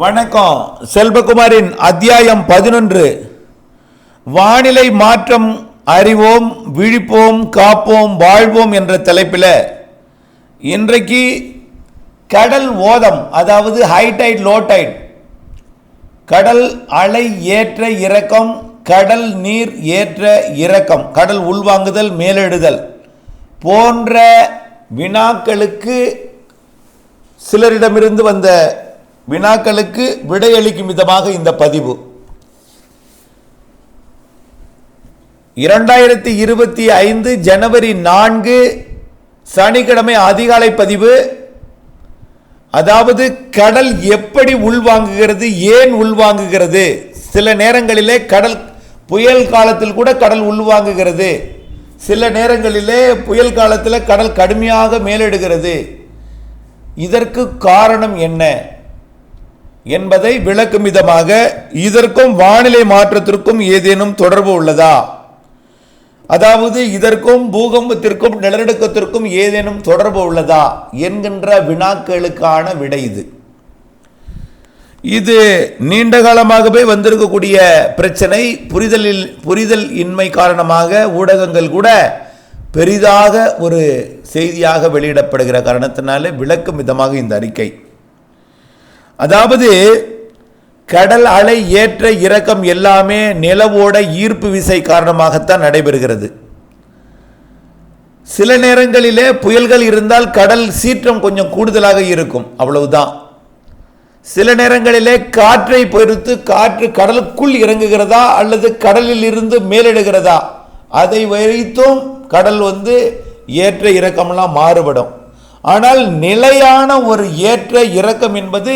வணக்கம். செல்வகுமாரின் அத்தியாயம் பதினொன்று. வானிலை மாற்றம் அறிவோம் விழிப்போம் காப்போம் வாழ்வோம் என்ற தலைப்பில் இன்றைக்கு கடல் ஓதம் அதாவது ஹைடைட் லோடைட் கடல் அலை ஏற்ற இறக்கம் கடல் நீர் ஏற்ற இறக்கம். கடல் உள்வாங்குதல் மேலெடுதல் போன்ற வினாக்களுக்கு சிலரிடமிருந்து வந்த வினாக்களுக்கு விடையளிக்கும் விதமாக இந்த பதிவு. இரண்டாயிரத்தி இருபத்தி ஐந்து ஜனவரி நான்கு சனிக்கிழமை அதிகாலை பதிவு. அதாவது கடல் எப்படி உள்வாங்குகிறது ஏன் உள்வாங்குகிறது? சில நேரங்களிலே கடல் புயல் காலத்தில் கூட கடல் உள்வாங்குகிறது. சில நேரங்களிலே புயல் காலத்தில் கடல் கடுமையாக மேலிடுகிறது. இதற்கு காரணம் என்ன? என்பதை விளக்கும் விதமாக இதற்கும் வானிலை மாற்றத்திற்கும் ஏதேனும் தொடர்பு உள்ளதா? அதாவது இதற்கும் பூகம்பத்திற்கும் நிலநடுக்கத்திற்கும் ஏதேனும் தொடர்பு உள்ளதா? என்கின்ற வினாக்களுக்கான விடை இது. இது நீண்ட காலமாகவே வந்திருக்கக்கூடிய பிரச்சனை. புரிதலில் புரிதல் இன்மை காரணமாக ஊடகங்கள் கூட பெரிதாக ஒரு செய்தியாக வெளியிடப்படுகிற காரணத்தினாலே விளக்கும் விதமாக இந்த அறிக்கை. அதாவது கடல் அலை ஏற்ற இறக்கம் எல்லாமே நிலவோட ஈர்ப்பு விசை காரணமாகத்தான் நடைபெறுகிறது. சில நேரங்களிலே புயல்கள் இருந்தால் கடல் சீற்றம் கொஞ்சம் கூடுதலாக இருக்கும். அவ்வளவுதான். சில நேரங்களிலே காற்றை பொறுத்து காற்று கடலுக்குள் இறங்குகிறதா அல்லது கடலில் இருந்து மேலிடுகிறதா அதை வைத்தும் கடல் வந்து ஏற்ற இறக்கமெல்லாம் மாறுபடும். ஆனால் நிலையான ஒரு ஏற்ற இறக்கம் என்பது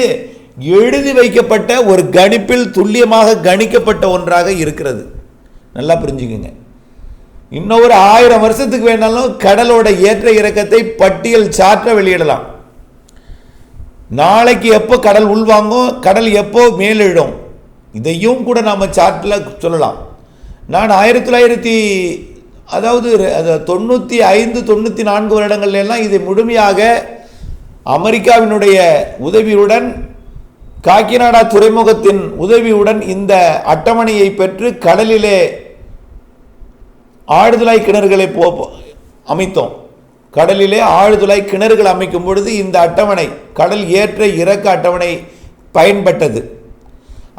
எழுதி வைக்கப்பட்ட ஒரு கணிப்பில் துல்லியமாக கணிக்கப்பட்ட ஒன்றாக இருக்கிறது. நல்லா புரிஞ்சுக்குங்க. இன்னும் ஒரு ஆயிரம் வருஷத்துக்கு வேணாலும் கடலோட ஏற்ற இறக்கத்தை பட்டியல் சாற்ற வெளியிடலாம். நாளைக்கு எப்போ கடல் உள்வாங்கும் கடல் எப்போ மேலிடும் இதையும் கூட நாம் சாட்டில் சொல்லலாம். நான் ஆயிரத்தி தொள்ளாயிரத்தி அதாவது தொண்ணூற்றி ஐந்து தொண்ணூற்றி நான்கு வருடங்கள்ல எல்லாம் இதை முழுமையாக அமெரிக்காவினுடைய உதவியுடன் காக்கிநாடா துறைமுகத்தின் உதவியுடன் இந்த அட்டவணையை பெற்று கடலிலே ஆழ்துளை கிணறுகளை போ அமைத்தோம். கடலிலே ஆழ்துளை கிணறுகள் அமைக்கும் பொழுது இந்த அட்டவணை கடல் ஏற்ற இறக்க அட்டவணை பயன்பட்டது.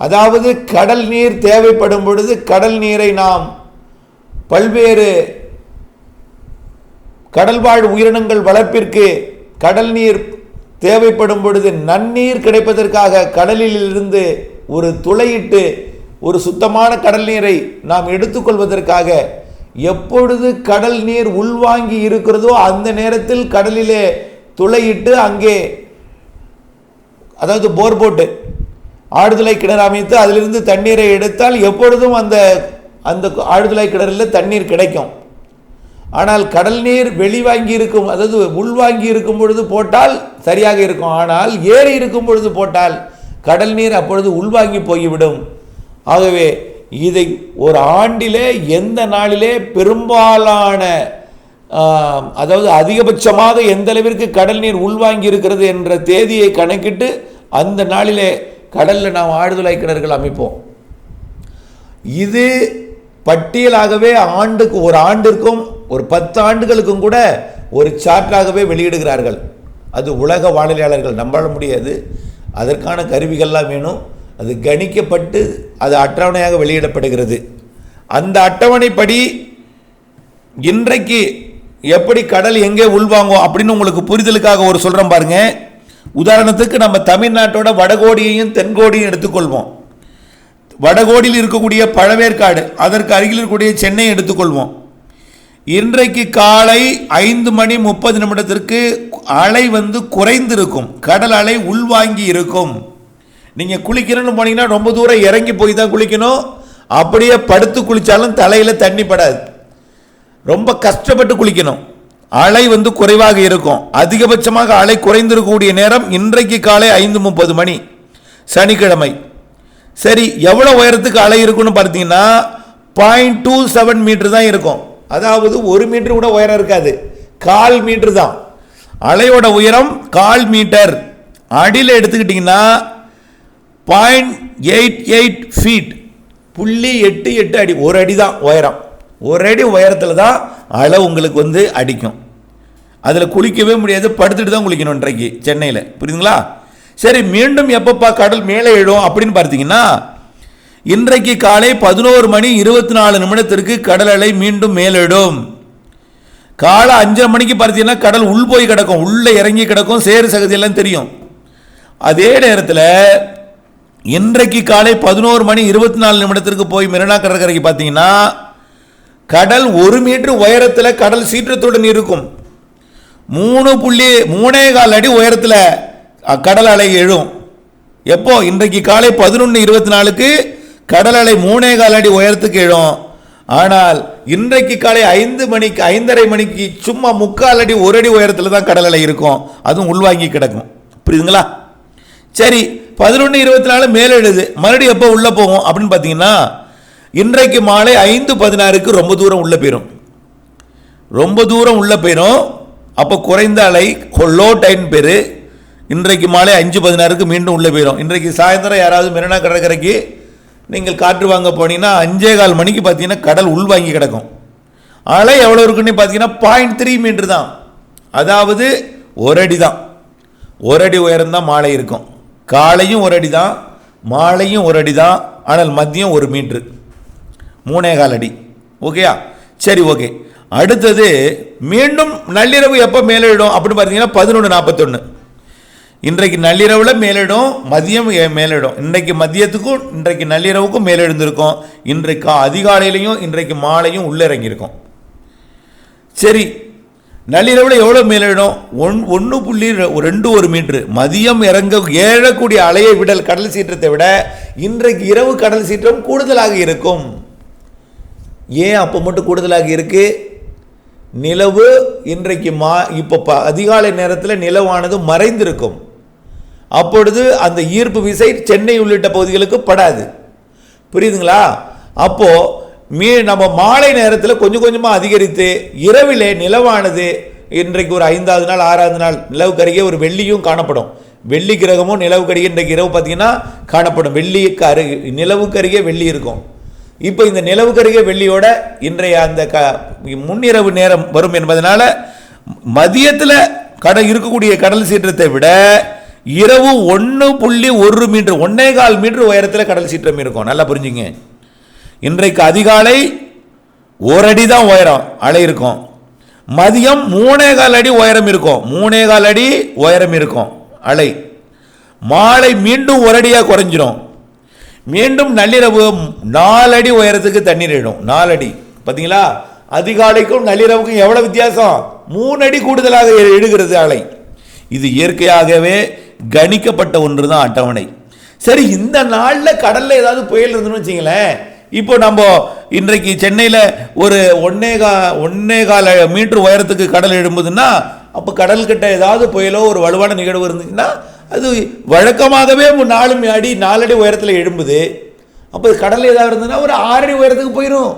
அதாவது கடல் நீர் தேவைப்படும் பொழுது கடல் நீரை நாம் பல்வேறு கடல்வாழ் உயிரினங்கள் வளர்ப்பிற்கு கடல் நீர் தேவைப்படும் பொழுது நன்னீர் கிடைப்பதற்காக கடலில் இருந்து ஒரு துளையிட்டு ஒரு சுத்தமான கடல் நீரை நாம் எடுத்துக்கொள்வதற்காக எப்பொழுது கடல் நீர் உள்வாங்கி இருக்கிறதோ அந்த நேரத்தில் கடலிலே துளையிட்டு அங்கே அதாவது போர் போட்டு ஆழ்துளை கிணறு அமைத்து அதிலிருந்து தண்ணீரை எடுத்தால் எப்பொழுதும் அந்த அந்த ஆழ்துளை கிணறில் தண்ணீர் கிடைக்கும். ஆனால் கடல் நீர் வெளிவாங்கி இருக்கும் அதாவது உள்வாங்கி இருக்கும் பொழுது போட்டால் சரியாக இருக்கும். ஆனால் ஏறி இருக்கும் பொழுது போட்டால் கடல் நீர் அப்பொழுது உள்வாங்கி போய்விடும். ஆகவே இதை ஒரு ஆண்டிலே எந்த நாளிலே பெரும்பாலான அதாவது அதிகபட்சமாக எந்த அளவிற்கு கடல் நீர் உள்வாங்கி இருக்கிறது என்ற தேதியை கணக்கிட்டு அந்த நாளிலே கடலில் நாம் ஆழ்துளை கிணறுகள் அமைப்போம். இது பட்டியலாகவே ஆண்டுக்கு ஒரு ஆண்டிற்கும் ஒரு பத்து ஆண்டுகளுக்கும் கூட ஒரு சார்ட்டாகவே வெளியிடுகிறார்கள். அது உலக வானிலையாளர்கள் நம்ப முடியாது. அதற்கான கருவிகள்லாம் வேணும். அது கணிக்கப்பட்டு அது அட்டவணையாக வெளியிடப்படுகிறது. அந்த அட்டவணைப்படி இன்றைக்கு எப்படி கடல் எங்கே உள்வாங்கும் அப்படின்னு உங்களுக்கு புரிதலுக்காக ஒரு சொல்கிறோம் பாருங்க. உதாரணத்துக்கு நம்ம தமிழ்நாட்டோட வடகோடியையும் தென்கோடியும் எடுத்துக்கொள்வோம். வடகோடியில் இருக்கக்கூடிய பழவேற்காடு அதற்கு அருகில் இருக்கக்கூடிய சென்னை எடுத்துக்கொள்வோம். இன்றைக்கு காலை ஐந்து மணி முப்பது நிமிடத்திற்கு அலை வந்து குறைந்திருக்கும். கடல் அலை உள்வாங்கி இருக்கும். நீங்கள் குளிக்கணும்னு போனீங்கன்னா ரொம்ப தூரம் இறங்கி போய் தான் குளிக்கணும். அப்படியே படுத்து குளித்தாலும் தலையில் தண்ணி படாது. ரொம்ப கஷ்டப்பட்டு குளிக்கணும். அலை வந்து குறைவாக இருக்கும். அதிகபட்சமாக அலை குறைந்திருக்கக்கூடிய நேரம் இன்றைக்கு காலை ஐந்து முப்பது மணி சனிக்கிழமை. சரி எவ்வளோ உயரத்துக்கு அலை இருக்குன்னு பார்த்தீங்கன்னா பாயிண்ட் டூ செவன் மீட்டர் தான் இருக்கும். அதாவது ஒரு மீட்டர் கூட உயரம் இருக்காது. கால் மீட்டர் தான். அலையோட உயரம் கால் மீட்டர். அடியில் எடுத்துக்கிட்டிங்கன்னா பாயிண்ட் எயிட் எயிட் ஃபீட் புள்ளி எட்டு எட்டு அடி. ஒரு அடி தான் உயரம். ஒரு அடி உயரத்தில் தான் அலை உங்களுக்கு வந்து அடிக்கும். அதில் குளிக்கவே முடியாது. படுத்துட்டு தான் குளிக்கணும் இன்றைக்கு சென்னையில். புரியுதுங்களா? சரி மீண்டும் எப்பப்பா கடல் மேலே எழும் அப்படின்னு பார்த்தீங்கன்னா இன்றைக்கு காலை பதினோரு மணி இருபத்தி நாலு நிமிடத்திற்கு கடல் அலை மீண்டும் மேலிடும். காலை அஞ்சரை மணிக்கு பார்த்தீங்கன்னா கடல் உள் போய் கிடக்கும் உள்ளே இறங்கி கிடக்கும் சேறு சகதியெல்லாம் தெரியும். அதே நேரத்தில் இன்றைக்கு காலை பதினோரு மணி இருபத்தி நாலு நிமிடத்திற்கு போய் மெரினா கடற்கரைக்கு பார்த்தீங்கன்னா கடல் ஒரு மீட்டர் உயரத்தில் கடல் சீற்றத்துடன் இருக்கும். மூணு புள்ளி மூணே கால் அடி உயரத்தில் கடல் அலை எழும். எப்போ? இன்றைக்கு காலை பதினொன்று இருபத்தி நாலுக்கு கடல் அலை மூணே கால் அடி உயரத்துக்கு எழும் ஆனால் இன்றைக்கு காலை ஐந்து மணிக்கு ஐந்தரை மணிக்கு சும்மா முக்கால் அடி ஒரு அடி உயரத்தில் தான் கடல் அலை இருக்கும். அதுவும் உள்வாங்கி கிடக்கும். புரியுதுங்களா? சரி பதினொன்று இருபத்தி நாலு மேலெழுது. மறுபடியும் எப்போ உள்ளே போகும் அப்படின்னு பார்த்தீங்கன்னா இன்றைக்கு மாலை ஐந்து பதினாறுக்கு ரொம்ப தூரம் உள்ளே போயிடும் ரொம்ப தூரம் உள்ளே போயிடும் அப்போ குறைந்த அலை லோ டைன் பேர். இன்றைக்கு மாலை அஞ்சு பதினாறுக்கு மீண்டும் உள்ளே போயிடும் இன்றைக்கு சாயந்தரம் யாராவது மெரினா கடற்கரைக்கு நீங்கள் காற்று வாங்க போனீங்கன்னா அஞ்சே கால் மணிக்கு பார்த்தீங்கன்னா கடல் உள்வாங்கி கிடக்கும். அலை எவ்வளோ இருக்குன்னு பார்த்தீங்கன்னா பாயிண்ட் த்ரீ மீட்ரு தான். அதாவது ஒரு அடி தான். ஒரு அடி உயரம்தான் மாலை இருக்கும். காலையும் ஒரு அடி தான் மாலையும் ஒரு அடி தான் ஆனால் மதியம் ஒரு மீட்ரு மூணே கால் அடி. ஓகேயா சரி ஓகே அடுத்தது மீண்டும் நள்ளிரவு எப்போ மேலிடும் அப்படின்னு பார்த்தீங்கன்னா பதினொன்று நாற்பத்தொன்று இன்றைக்கு நள்ளிரவில் மேலிடும் மதியம் ஏ- மேலிடும். இன்றைக்கு மதியத்துக்கும் இன்றைக்கு நள்ளிரவுக்கும் மேலெழுந்திருக்கும் இன்றைக்கு அதிகாலையிலையும் இன்றைக்கு மாலையும் உள்ளே இறங்கியிருக்கும் சரி நள்ளிரவில் எவ்வளோ மேலிடும்? ஒன் ஒன்று புள்ளி ரெ- ரெண்டு ஒரு மீட்ரு. மதியம் இறங்க ஏழக்கூடிய அலையை விடல் கடல் சீற்றத்தை விட இன்றைக்கு இரவு கடல் சீற்றம் கூடுதலாக இருக்கும். ஏன் அப்போ மட்டும் கூடுதலாக இருக்குது நிலவு இன்றைக்கு மா இப்போ ப அதிகாலை நேரத்தில் நிலவானது மறைந்திருக்கும். அப்பொழுது அந்த ஈர்ப்பு விசை சென்னை உள்ளிட்ட பகுதிகளுக்கு படாது. புரியுதுங்களா? அப்போது மீ நம்ம மாலை நேரத்தில் கொஞ்சம் கொஞ்சமாக அதிகரித்து இரவிலே நிலவானது இன்றைக்கு ஒரு ஐந்தாவது நாள் ஆறாவது நாள் நிலவுக்கருகே ஒரு வெள்ளியும் காணப்படும். வெள்ளி கிரகமும் நிலவுக்கு இன்றைக்கு இரவு பார்த்தீங்கன்னா காணப்படும். வெள்ளிக்கு அருகு நிலவுக்கருகே வெள்ளி இருக்கும். இப்போ இந்த நிலவுக்கருகே வெள்ளியோட இன்றைய அந்த க முன்னிரவு நேரம் வரும் என்பதனால மதியத்தில் கடல் இருக்கக்கூடிய கடல் சீற்றத்தை விட இரவு ஒன்று புள்ளி ஒரு மீட்டர் ஒன்னே கால் மீட்டர் உயரத்தில் கடல் சீற்றம் இருக்கும். நல்லா புரிஞ்சுங்க. இன்றைக்கு அதிகாலை ஒரு அடி தான் உயரம் அலை இருக்கும். மதியம் மூணே கால் அடி உயரம் இருக்கும். மூணே கால் அடி உயரம் இருக்கும் அலை. மாலை மீண்டும் ஒரு அடியாக குறைஞ்சிரும். மீண்டும் நள்ளிரவு நாலடி உயரத்துக்கு தண்ணீர் இடும் நாலடி பார்த்தீங்களா அதிகாலைக்கும் நள்ளிரவுக்கும் எவ்வளோ வித்தியாசம்? மூணு அடி கூடுதலாக எடுகிறது அலை. இது இயற்கையாகவே கணிக்கப்பட்ட ஒன்று தான் அட்டவணை. சரி இந்த நாளில் கடலில் ஏதாவது புயல் இருந்துன்னு வச்சிங்களேன். இப்போ நம்ம இன்றைக்கு சென்னையில் ஒரு ஒன்னே கா ஒன்னே கால மீட்டர் உயரத்துக்கு கடல் எழும்புதுன்னா அப்போ கடல்கிட்ட ஏதாவது புயலோ ஒரு வலுவான நிகழ்வு இருந்துச்சுன்னா அது வழக்கமாகவே நாலு அடி நாலடி உயரத்தில் எழும்புது. அப்போ கடல் ஏதாவது இருந்ததுன்னா ஒரு ஆறடி உயரத்துக்கு போயிடும்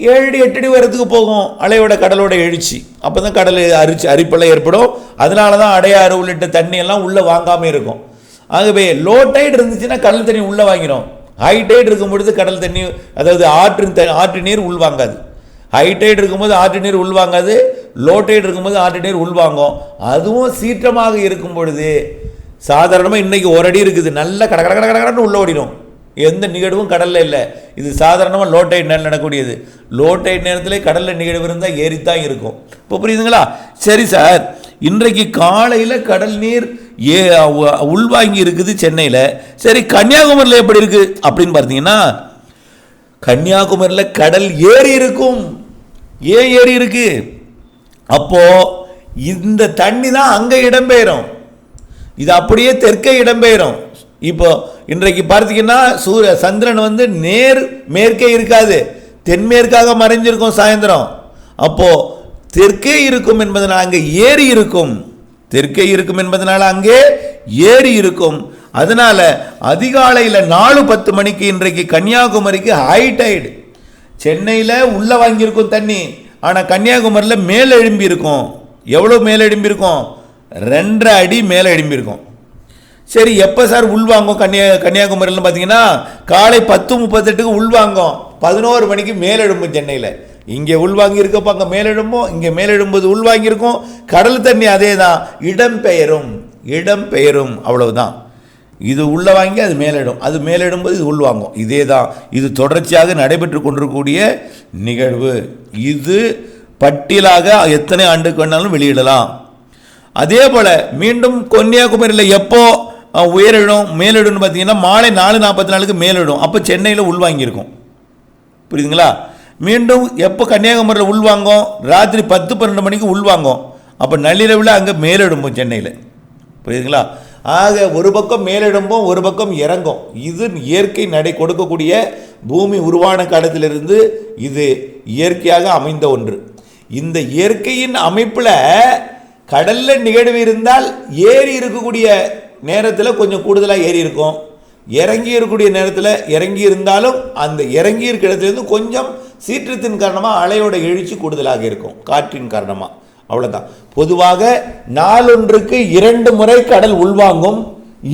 ஏழு அடி எட்டு அடி உயரத்துக்கு போகும். அலையோட கடலோட எழுச்சி. அப்போ தான் கடல் அரிச்சு அரிப்பெல்லாம் ஏற்படும். அதனால தான் அடையாறு உள்ளிட்ட தண்ணி எல்லாம் உள்ளே வாங்காமல் இருக்கும். ஆகவே லோ டைட் இருந்துச்சுன்னா கடல் தண்ணி உள்ளே வாங்கிடும் ஹை டைட் இருக்கும் பொழுது கடல் தண்ணி அதாவது ஆற்றின் த ஆற்று நீர் உள்வாங்காது ஹை டைட் இருக்கும்போது ஆற்று நீர் உள்வாங்காது லோ டைட் இருக்கும்போது ஆற்று நீர் உள்வாங்கும் அதுவும் சீற்றமாக இருக்கும் பொழுது சாதாரணமாக இன்றைக்கி ஒரு அடி இருக்குது. நல்லா கட கட கட கட கடன்னு உள்ளே ஓடிடும் எந்த நிகழ்வும் கடலில் இல்லை. இது சாதாரணமாக லோ டைட் நேரம் நடக்கூடியது லோ டைட் நேரத்திலே கடலில் நிகழ்வு இருந்தால் ஏறித்தான் இருக்கும். இப்போ புரியுதுங்களா? சரி சார். இன்றைக்கு காலையில் கடல் நீர் ஏ உள்வாங்கி இருக்குது சென்னையில். சரி கன்னியாகுமரியில் எப்படி இருக்குது அப்படின்னு பார்த்தீங்கன்னா கன்னியாகுமரியில் கடல் ஏறி இருக்கும். ஏன் ஏறி இருக்கு? அப்போது இந்த தண்ணி தான் அங்கே இடம்பெயரும். இது அப்படியே தெற்கே இடம்பெயரும். இப்போ இன்றைக்கு பார்த்தீங்கன்னா சூரிய சந்திரன் வந்து நேர் மேற்கே இருக்காது. தென்மேற்காக மறைஞ்சிருக்கும் சாயந்தரம். அப்போ தெற்கே இருக்கும் என்பதனால் அங்கே ஏரி இருக்கும். தெற்கே இருக்கும் என்பதனால் அங்கே ஏரி இருக்கும். அதனால் அதிகாலையில் நாலு பத்து மணிக்கு இன்றைக்கு கன்னியாகுமரிக்கு ஹை டைடு சென்னையில் உள்ளே வாங்கியிருக்கும் தண்ணி. ஆனால் கன்னியாகுமரியில் மேலே எழும்பி இருக்கும் எவ்வளோ மேலே எழும்பி இருக்கும் ரெண்டரை அடி மேலே எழும்பியிருக்கும் சரி எப்போ சார் உள்வாங்கும் கன்னியா கன்னியாகுமரியில் பார்த்தீங்கன்னா காலை பத்து முப்பத்தெட்டுக்கு உள்வாங்கும் பதினோரு மணிக்கு மேலெழும்பும் சென்னையில். இங்கே உள்வாங்கியிருக்கப்போ அங்கே மேலெழும்பும் இங்கே மேலெழும்போது உள்வாங்கியிருக்கும் கடல் தண்ணி அதே தான் இடம் பெயரும் இடம் பெயரும் அவ்வளவுதான். இது உள்ளே வாங்கி அது மேலிடும் அது மேலிடும்போது இது உள்வாங்கும் இதே தான் இது தொடர்ச்சியாக நடைபெற்று கொண்டிருக்கக்கூடிய நிகழ்வு. இது பட்டியலாக எத்தனை ஆண்டுக்கு வேணாலும் வெளியிடலாம். அதே போல் மீண்டும் கன்னியாகுமரியில் எப்போ உயரிடும் மேலிடும்னு பார்த்தீங்கன்னா மாலை நாலு நாற்பத்தி நாலுக்கு மேலிடும். அப்போ சென்னையில் உள்வாங்கியிருக்கும் புரியுதுங்களா? மீண்டும் எப்போ கன்னியாகுமரியில் உள்வாங்கும் ராத்திரி பத்து பன்னெண்டு மணிக்கு உள்வாங்கும் அப்போ நள்ளிரவில் அங்கே மேலிடும்போ சென்னையில். புரியுதுங்களா? ஆக ஒரு பக்கம் மேலிடும்போம் ஒரு பக்கம் இறங்கும். இது இயற்கை நடை கொடுக்கக்கூடிய பூமி உருவான காலத்திலிருந்து இது இயற்கையாக அமைந்த ஒன்று. இந்த இயற்கையின் அமைப்பில் கடலில் நிகழ்வு இருந்தால் ஏறி இருக்கக்கூடிய நேரத்தில் கொஞ்சம் கூடுதலாக ஏறி இருக்கும். இறங்கி இருக்கக்கூடிய நேரத்தில் இறங்கி இருந்தாலும் அந்த இறங்கி இருக்கிற இடத்துலேருந்து கொஞ்சம் சீற்றத்தின் காரணமாக அலையோட எழுச்சி கூடுதலாக இருக்கும். காற்றின் காரணமாக அவ்வளோதான் பொதுவாக நாளொன்றுக்கு இரண்டு முறை கடல் உள்வாங்கும்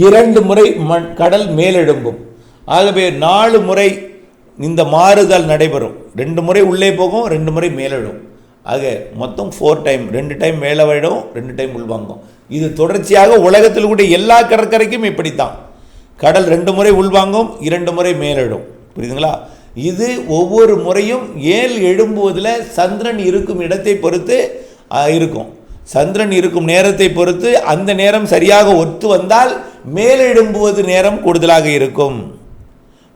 இரண்டு முறை மண் கடல் மேலெழும்பும். ஆகவே நாலு முறை இந்த மாறுதல் நடைபெறும். ரெண்டு முறை உள்ளே போகும் ரெண்டு முறை மேலெழும். ஆக மொத்தம் ஃபோர் டைம் ரெண்டு டைம் மேலே விடும் ரெண்டு டைம் உள்வாங்கும். இது தொடர்ச்சியாக உலகத்தில் கூட எல்லா கடற்கரைக்கும் இப்படித்தான். கடல் ரெண்டு முறை உள்வாங்கும் இரண்டு முறை மேலிடும். புரியுதுங்களா? இது ஒவ்வொரு முறையும் ஏல் எழும்புவதில் சந்திரன் இருக்கும் இடத்தை பொறுத்து இருக்கும். சந்திரன் இருக்கும் நேரத்தை பொறுத்து அந்த நேரம் சரியாக ஒத்து வந்தால் மேலெழும்புவது நேரம் கூடுதலாக இருக்கும்.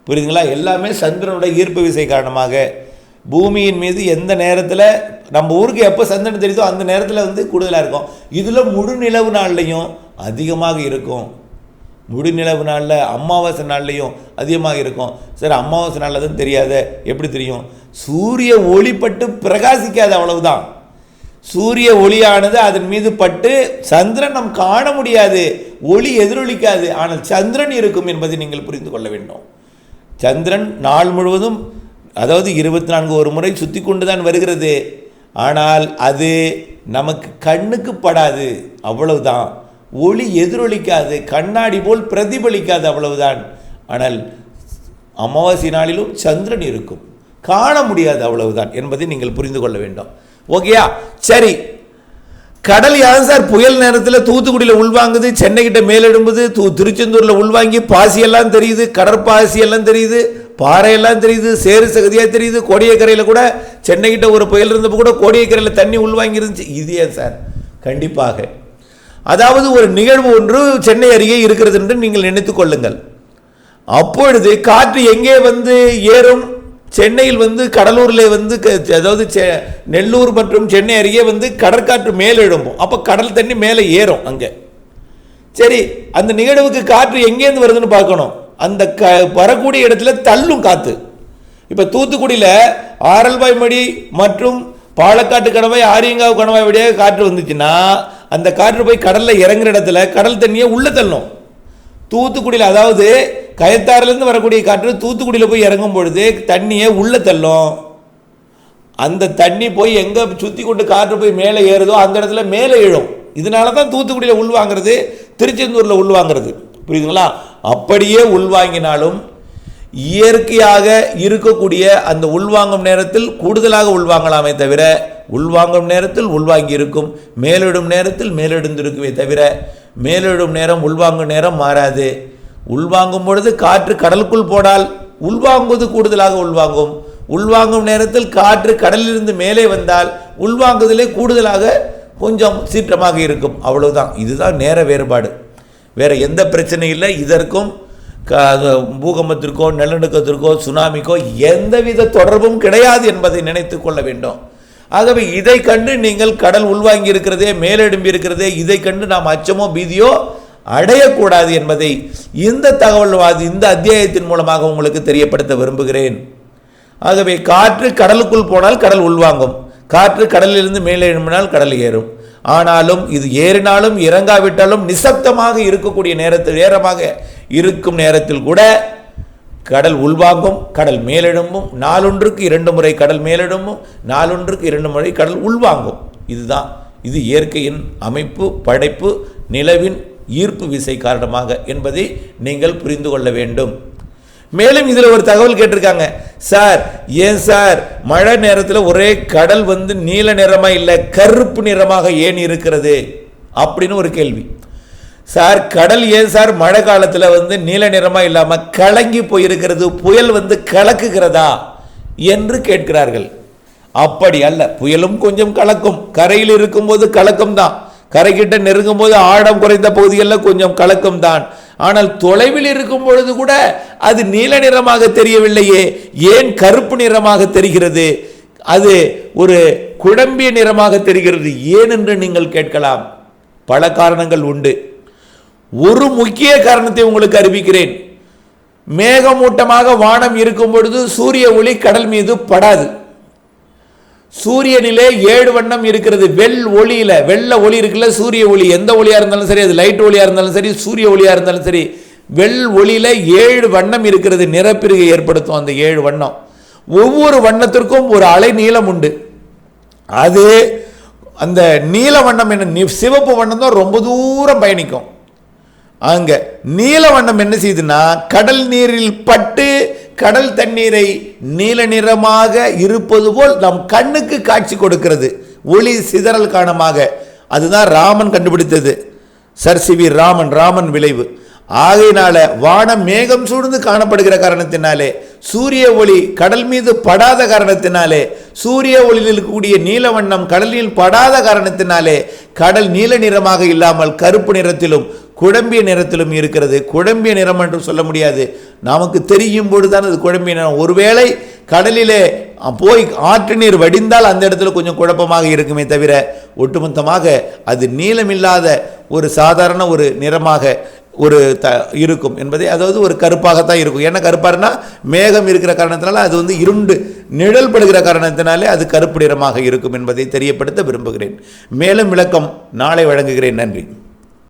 புரியுதுங்களா? எல்லாமே சந்திரனுடைய ஈர்ப்பு விசை காரணமாக. பூமியின் மீது எந்த நேரத்தில் நம்ம ஊருக்கு எப்போ சந்திரன் தெரியுதோ அந்த நேரத்தில் வந்து கூடுதலாக இருக்கும். இதில் முழு நிலவு நாள்லையும் அதிகமாக இருக்கும். முழு நிலவு நாளில் அமாவாசை நாள்லையும் அதிகமாக இருக்கும். சார் அமாவாசை நாளில் தான் தெரியாத எப்படி தெரியும்? சூரிய ஒளிப்பட்டு பிரகாசிக்காது அவ்வளவுதான். சூரிய ஒளியானது அதன் மீது பட்டு சந்திரன் நாம் காண முடியாது ஒளி எதிரொலிக்காது. ஆனால் சந்திரன் இருக்கும் என்பதை நீங்கள் புரிந்து கொள்ள வேண்டும். சந்திரன் நாள் முழுவதும் அதாவது இருபத்தி நான்கு ஒரு முறை சுற்றி கொண்டு தான் வருகிறது. ஆனால் அது நமக்கு கண்ணுக்கு படாது அவ்வளவுதான். ஒளி எதிரொலிக்காது கண்ணாடி போல் பிரதிபலிக்காது அவ்வளவுதான். ஆனால் அமாவாசை நாளிலும் சந்திரன் இருக்கும். காண முடியாது அவ்வளவுதான் என்பதை நீங்கள் புரிந்து கொள்ள வேண்டும். ஓகேயா? சரி. கடல் யாரும் சார் புயல் நேரத்தில் தூத்துக்குடியில் உள்வாங்குது சென்னைகிட்ட மேலெடும்புது தூ திருச்செந்தூரில் உள்வாங்கி பாசியெல்லாம் தெரியுது கடற்பாசி எல்லாம் தெரியுது. பாறையெல்லாம் தெரியுது சேறு சகதியாக தெரியுது கோடியக்கரையில் கூட சென்னைக்கிட்ட ஒரு புயல் இருந்தப்போ கூட கோடியக்கரையில் தண்ணி உள்வாங்கி இருந்துச்சு இது ஏன் சார்? கண்டிப்பாக. அதாவது ஒரு நிகழ்வு ஒன்று சென்னை அருகே இருக்கிறது என்று நீங்கள் நினைத்து கொள்ளுங்கள். அப்பொழுது காற்று எங்கே வந்து ஏறும்? சென்னையில் வந்து கடலூரில் வந்து க- அதாவது செ- நெல்லூர் மற்றும் சென்னை அருகே வந்து கடற்காற்று மேலே எழும்பும். அப்போ கடல் தண்ணி மேலே ஏறும் அங்கே. சரி அந்த நிகழ்வுக்கு காற்று எங்கேருந்து வருதுன்னு பார்க்கணும். அந்த க வரக்கூடிய இடத்துல தள்ளும் காற்று இப்போ தூத்துக்குடியில் ஆரல்வாய்மடி மற்றும் பாலக்காட்டு கணவாய் ஆரியங்காவு கணவாய் வழியாக காற்று வந்துச்சுன்னா அந்த காற்று போய் கடலில் இறங்குற இடத்துல கடல் தண்ணியை உள்ளே தள்ளும். தூத்துக்குடியில் அதாவது கயத்தாறுலேருந்து வரக்கூடிய காற்று தூத்துக்குடியில் போய் இறங்கும் பொழுது தண்ணியை உள்ளே தள்ளும். அந்த தண்ணி போய் எங்கே சுற்றி கொண்டு காற்று போய் மேலே ஏறுதோ அந்த இடத்துல மேலே எழும். இதனால தான் தூத்துக்குடியில் உள்வாங்கிறது திருச்செந்தூரில் உள்வாங்கிறது புரியுதுங்களா? அப்படியே உள்வாங்கினாலும் இயற்கையாக இருக்கக்கூடிய அந்த உள்வாங்கும் நேரத்தில் கூடுதலாக உள்வாங்கலாமே தவிர உள்வாங்கும் நேரத்தில் உள்வாங்கி இருக்கும் மேலிடும் நேரத்தில் மேலெடுந்திருக்குமே தவிர மேலிடும் நேரம் உள்வாங்கும் நேரம் மாறாது. உள்வாங்கும் பொழுது காற்று கடலுக்குள் போனால் உள்வாங்குவது கூடுதலாக உள்வாங்கும். உள்வாங்கும் நேரத்தில் காற்று கடலிலிருந்து மேலே வந்தால் உள்வாங்குதலே கூடுதலாக கொஞ்சம் சீற்றமாக இருக்கும். அவ்வளவுதான். இதுதான் நேர வேறுபாடு. வேறு எந்த பிரச்சனையும் இல்லை. இதற்கும் க- பூகம்பத்திற்கோ நிலநடுக்கத்திற்கோ சுனாமிக்கோ எந்தவித தொடர்பும் கிடையாது என்பதை நினைத்து கொள்ள வேண்டும். ஆகவே இதை கண்டு நீங்கள் கடல் உள்வாங்கி இருக்கிறதே மேலெடும்பி இருக்கிறதே இதை கண்டு நாம் அச்சமோ பீதியோ அடையக்கூடாது என்பதை இந்த தகவல்வாதி இந்த அத்தியாயத்தின் மூலமாக உங்களுக்கு தெரியப்படுத்த விரும்புகிறேன். ஆகவே காற்று கடலுக்குள் போனால் கடல் உள்வாங்கும். காற்று கடலிலிருந்து மேலே எழும்பினால் கடல் ஏறும். ஆனாலும் இது ஏறினாலும் இறங்காவிட்டாலும் நிசப்தமாக இருக்கக்கூடிய நேரத்தில் நேரமாக இருக்கும் நேரத்தில் கூட கடல் உள்வாங்கும் கடல் மேலெழும்பும் நாளொன்றுக்கு இரண்டு முறை கடல் மேலெழும்பும் நாளொன்றுக்கு இரண்டு முறை கடல் உள்வாங்கும். இதுதான் இது இயற்கையின் அமைப்பு படைப்பு நிலவின் ஈர்ப்பு விசை காரணமாக என்பதை நீங்கள் புரிந்து கொள்ள வேண்டும். மேலும் இதில் ஒரு தகவல் கேட்டிருக்காங்க. சார் ஏன் சார்? மழை நேரத்தில் ஒரே கடல் வந்து நீல நிறமாக இல்லை கருப்பு நிறமாக ஏன் இருக்கிறது? அப்படின்னு ஒரு கேள்வி. சார் கடல் ஏன் சார் மழை காலத்தில் வந்து நீல நிறமாக இல்லாமல் கலங்கி போயிருக்கிறது? புயல் வந்து கலக்குகிறதா? என்று கேட்கிறார்கள். அப்படி அல்ல. புயலும் கொஞ்சம் கலக்கும். கரையில் இருக்கும்போது கலக்கம் தான் கரைக்கிட்ட நெருங்கும் போது ஆழம் குறைந்த பகுதிகளில் கொஞ்சம் கலக்கம் தான் ஆனால் தொலைவில் இருக்கும் பொழுது கூட அது நீல நிறமாக தெரியவில்லையே ஏன் கருப்பு நிறமாக தெரிகிறது? அது ஒரு குழம்பிய நிறமாக தெரிகிறது. ஏன் என்று நீங்கள் கேட்கலாம். பல காரணங்கள் உண்டு. ஒரு முக்கிய காரணத்தை உங்களுக்கு அறிவிக்கிறேன். மேகமூட்டமாக வானம் இருக்கும் பொழுது சூரிய ஒளி கடல் மீது படாது. சூரியனிலே ஏழு வண்ணம் இருக்கிறது. வெள் ஒளியில வெள்ள ஒளி இருக்குல்ல சூரிய ஒளி. எந்த ஒளியா இருந்தாலும் சரி அது லைட் ஒளியா இருந்தாலும் சரி சூரிய ஒளியா இருந்தாலும் சரி வெள் ஒளியில ஏழு வண்ணம் இருக்கிறது. நிறப்பிரிகை ஏற்படுத்தும் அந்த ஏழு வண்ணம். ஒவ்வொரு வண்ணத்திற்கும் ஒரு அலை நீளம் உண்டு. அது அந்த நீல வண்ணம் என்ன சிவப்பு வண்ணம் தான் ரொம்ப தூரம் பயணிக்கும். அங்க நீல வண்ணம் என்ன செய்யுதுன்னா கடல் நீரில் பட்டு கடல் தண்ணீரை நீல நிறமாக இருப்பது போல் நம் கண்ணுக்கு காட்சி கொடுக்கிறது. ஒளி சிதறல் காரணமாக. அதுதான் ராமன் கண்டுபிடித்தது. Sir C V Raman Raman விளைவு. ஆகையினால வானம் மேகம் சூழ்ந்து காணப்படுகிற காரணத்தினாலே சூரிய ஒளி கடல் மீது படாத காரணத்தினாலே சூரிய ஒளியில் இருக்கக்கூடிய நீல வண்ணம் கடலில் படாத காரணத்தினாலே கடல் நீல நிறமாக இல்லாமல் கருப்பு நிறத்திலும் குழம்பிய நிறத்திலும் இருக்கிறது. குழம்பிய நிறம் என்று சொல்ல முடியாது. நமக்கு தெரியும் பொழுதுதான் அது குழம்பிய நிறம். ஒருவேளை கடலிலே போய் ஆற்று நீர் வடிந்தால் அந்த இடத்துல கொஞ்சம் குழப்பமாக இருக்குமே தவிர ஒட்டுமொத்தமாக அது நீளமில்லாத ஒரு சாதாரண ஒரு நிறமாக ஒரு த இருக்கும் என்பதை அதாவது ஒரு கருப்பாகத்தான் இருக்கும். ஏன்னா கருப்பாருன்னா மேகம் இருக்கிற காரணத்தினால அது வந்து இருண்டு நிழல் படுகிற காரணத்தினாலே அது கருப்பு நிறமாக இருக்கும் என்பதை தெரியப்படுத்த விரும்புகிறேன். மேலும் விளக்கம் நாளை வழங்குகிறேன். நன்றி.